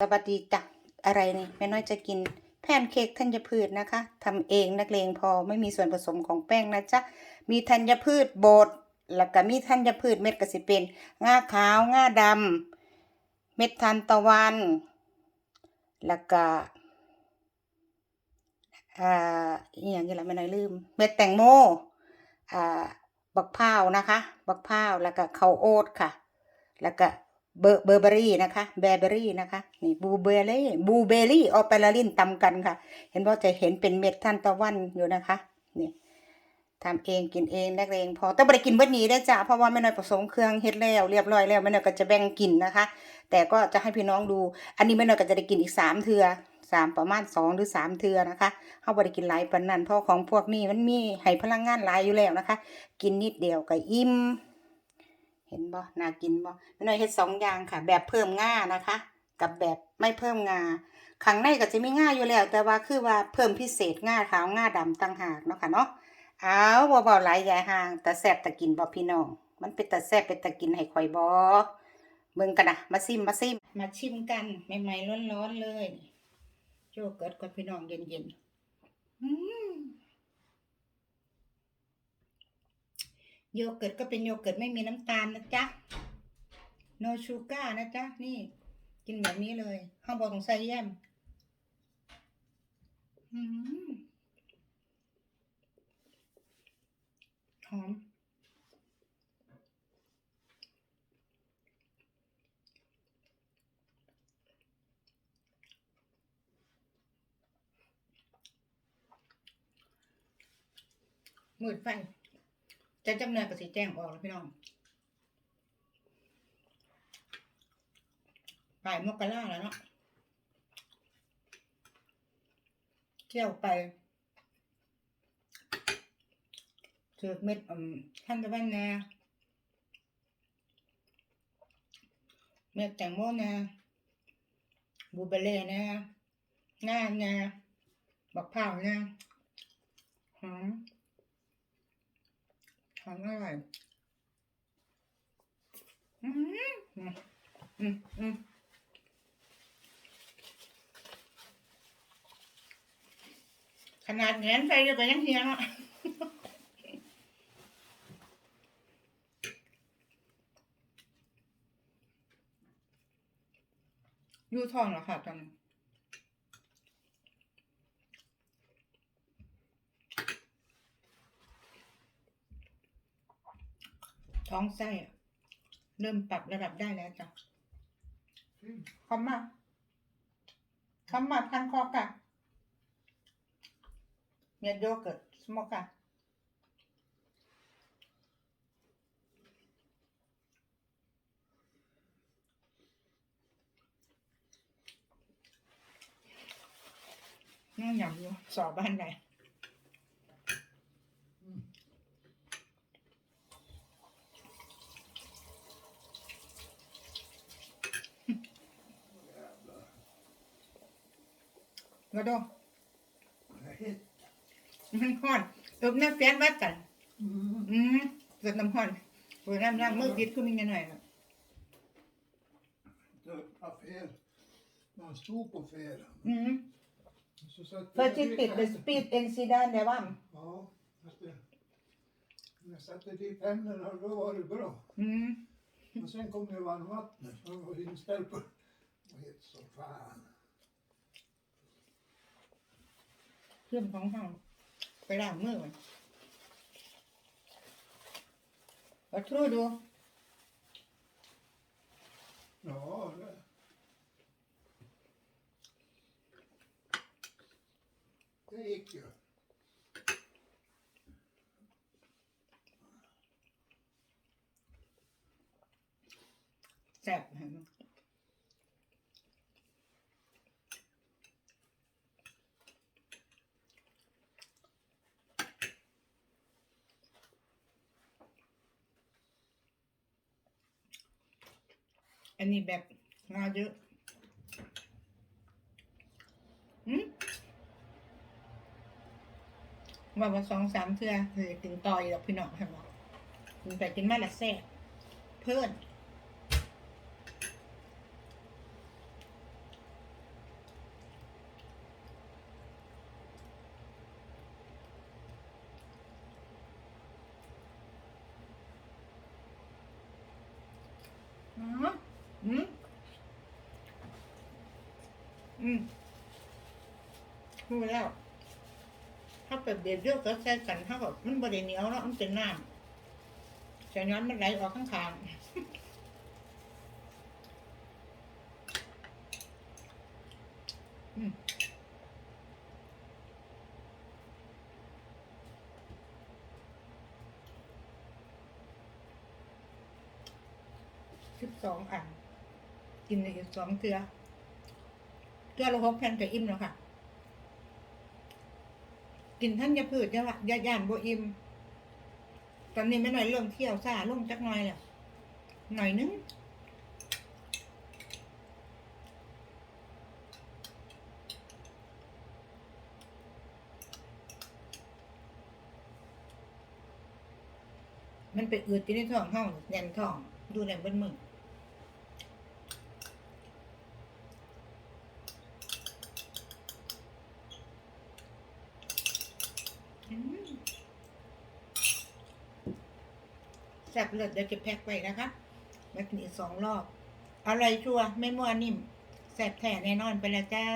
สวัสดีจ้ะอะไรนี่แม่น้อยจะกินแพนเค้กธัญพืชนะคะทำเองนักเลงพอไม่มีส่วนผสมของแป้งนะจ๊ะมีธัญพืชบดแล้วก็มีธัญพืชเม็ดกระสิเป็นง่าขาวง่าดำเม็ดทานตะวันแล้วก็อ่าอีกอย่างนี้ละแม่น้อยลืม เม็ดแตงโมอ่าบักพร้าวนะคะ บักพร้าวแล้วก็ข้าวโอ๊ตค่ะ แล้วก็ เบอร์เบอร์เบอรี่นะคะแบร์เบอรี่นะคะนี่บูเบอรี่บูเบอรี่ออเปราลินตำกันค่ะ เห็นว่าจะเห็นเป็นเม็ดท่านตะวันอยู่นะคะนี่ทำเองกินเองนักเลงพอแต่บ่ได้กินเบิดนี้ได้จ้ะเพราะว่าแม่น้อยผสมเครื่องเฮ็ดแล้วเรียบร้อยแล้วแม่น้อยก็จะแบ่งกินนะคะ แต่ก็จะให้พี่น้องดู อันนี้แม่น้อยก็จะได้กินอีกสามเทือสามประมาณสองหรือสามเทือนะคะเฮาบ่ได้กินหลายปานนั้นเพราะของพวกนี้มันมีให้พลังงานหลายอยู่แล้วนะคะ กินนิดเดียวก็อิ่ม ห็นบ่น่ากินบ่แม่น้อยเฮ็ดสองอย่างค่ะ แบบเพิ่มง่านะคะ กับแบบไม่เพิ่มงาข้างในก็จะมีง่าอยู่แล้ว แต่ว่าคือว่าเพิ่มพิเศษง่าขาวง่าดำต่างหากเนาะค่ะเนาะเอาบ่เบาหลายยายห่างแต่แซ่บแต่กินบ่พี่น้อง มันเป็นแต่แซ่บเป็นแต่กินให้ข่อยบ่เบิ่งกันนะมาซิมมาซิม มาชิมกันใหม่ๆร้อนๆเลยโยเกิร์ตกับพี่น้องเย็นๆอืม โยเกิร์ตก็เป็นโยเกิร์ตไม่มีน้ำตาลนะจ๊ะ no sugar นะจ๊ะ นี่ กินแบบนี้เลยข้างบนของใส่แยมหอมหมมืดไฟ จะจำเนินกับสีแจ้งออกแล้วพี่น้องปลายมกราแล้วเนาะเที่ยวไปถือเม็ดอืมท่านตะวันแน่เม็ดแตงโมแน่บูเบอร์รี่แน่หน้าแน่บักพร้าแน่หอม หอมอร่อยอืมอืมอืมอืมขนาดแหนใส่ก็ยังเฮียงอะอยู่ท้องเหรอค่ะตอนนี้ ท้องไส้อะเริ่มปรับระดับได้แล้วจ้ะคอมมาคอมมาพันคอกะเนี่ยโยเกิร์ตสโมกะนั่งหยำอยู่สอบบ้านไหน มาดูมันฮ้อนตบน้ำแฟนวัดกัน อืมเกิดน้ำฮ้อนเปิดน้ำล้างมือพิษก็มีเงินหน่อยนะ Det var fel. Man stod på fel. อืม Så satte เฟอร์จิติดเดสปีดเอ็นซิดานเดวัม Ja, fast det, när jag satte dit händerna då var det bra. อืม Men sen kom det varmvattnet så jag var inställd på det. var helt så fan. เครื่องของห้องไปล้างมือมันก็ทรูดู Ja, det. Det gick ju. แซ่บ อันนี้แบบงาเยอะอืมว่าว่าสองสามเทือคืยถึงต่อยดอกพี่น้องช่ไหมกกินไปกินมาละแซ่บเพื่อนอืม อืมอืมรู้แล้วถ้าเปิดเบียดเดียวก็ใส่กันถ้าแบบมันบริเหนียวแล้วมันเป็นน้ำจะย้อนมันไหลออกข้างทางอืมสิบสองอัน กินอีกสองเกลือเกลือละหกแผ่นจะอิ่มแล้วค่ะ กินท่านยาพืชยายาย่านโบอิ่มตอนนี้ไม่หน่อยเริ่มเที่ยวซาลงจักหน่อยแล้วหน่อยนึงมันไปอืดอยู่ในท้องห้องแน่นท้อง ดูแน่นเบิ้มืออืมแซ่บเลิศเดี๋ยวจะแพ็คไปนะคะมากินอีกสองรอบ อะไรชัวร์ไม่มั่วนิ่มแซ่บแท้แน่นอนไปแล้วจ้า